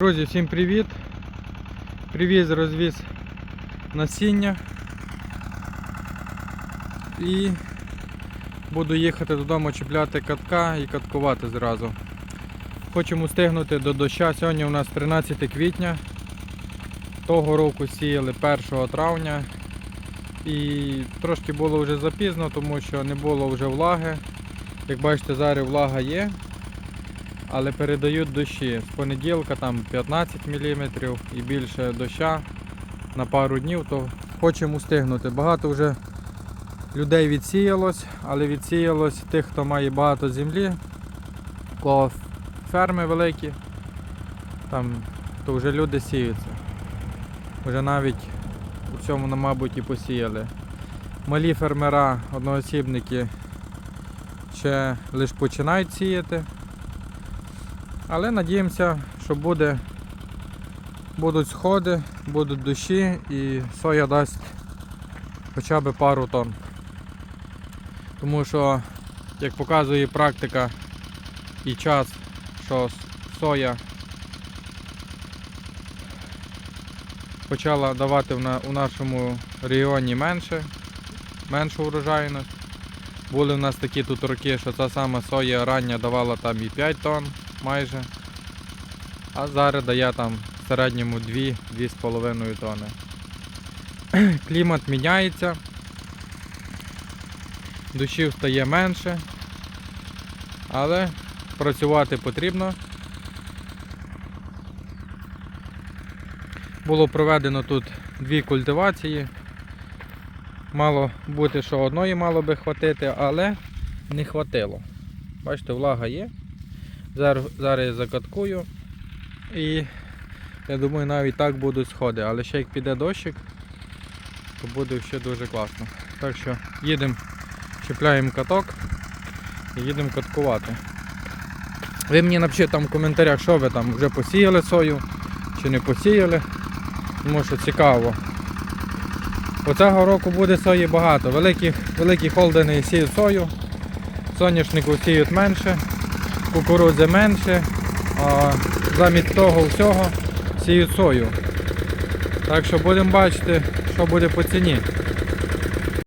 Друзі, всім привіт! Привіз, розвіз насіння і буду їхати додому чіпляти катка і каткувати зразу. Хочемо встигнути до доща. Сьогодні у нас 13 квітня. Того року сіяли 1 травня. І трошки було вже запізно, тому що не було вже влаги. Як бачите, зараз влага є але передають дощі. З понеділка там 15 мм і більше доща на пару днів, то хочемо встигнути. Багато вже людей відсіялось, але відсіялось тих, хто має багато землі, кого ферми великі, там, то вже люди сіються. Вже навіть у цьому, мабуть, і посіяли. Малі фермера, одноосібники ще лише починають сіяти. Але надіємося, що буде, будуть сходи, будуть дощі і соя дасть хоча б пару тонн. Тому що, як показує практика і час, що соя почала давати у нашому регіоні менше, меншу урожайність. Були в нас такі тут роки, що ця сама соя рання давала там і 5 тонн майже. А зараз дає там в середньому 2-2,5 тонни. Клімат міняється, дощів стає менше, але працювати потрібно. Було проведено тут дві культивації. Мало бути, що одної мало би хватити, але не хватило. Бачите, влага є. Зараз, я закаткую. І я думаю навіть так будуть сходи. Але ще як піде дощик, то буде ще дуже класно. Так що їдемо, чіпляємо каток і їдемо каткувати. Ви мені напишіть там в коментарях, що ви там вже посіяли сою чи не посіяли. Тому що цікаво. Оцього року буде сої багато. Великі, великі холдини сіють сою, соняшнику сіють менше кукурудзи менше, а замість того всього сіють сою. Так що будемо бачити, що буде по ціні.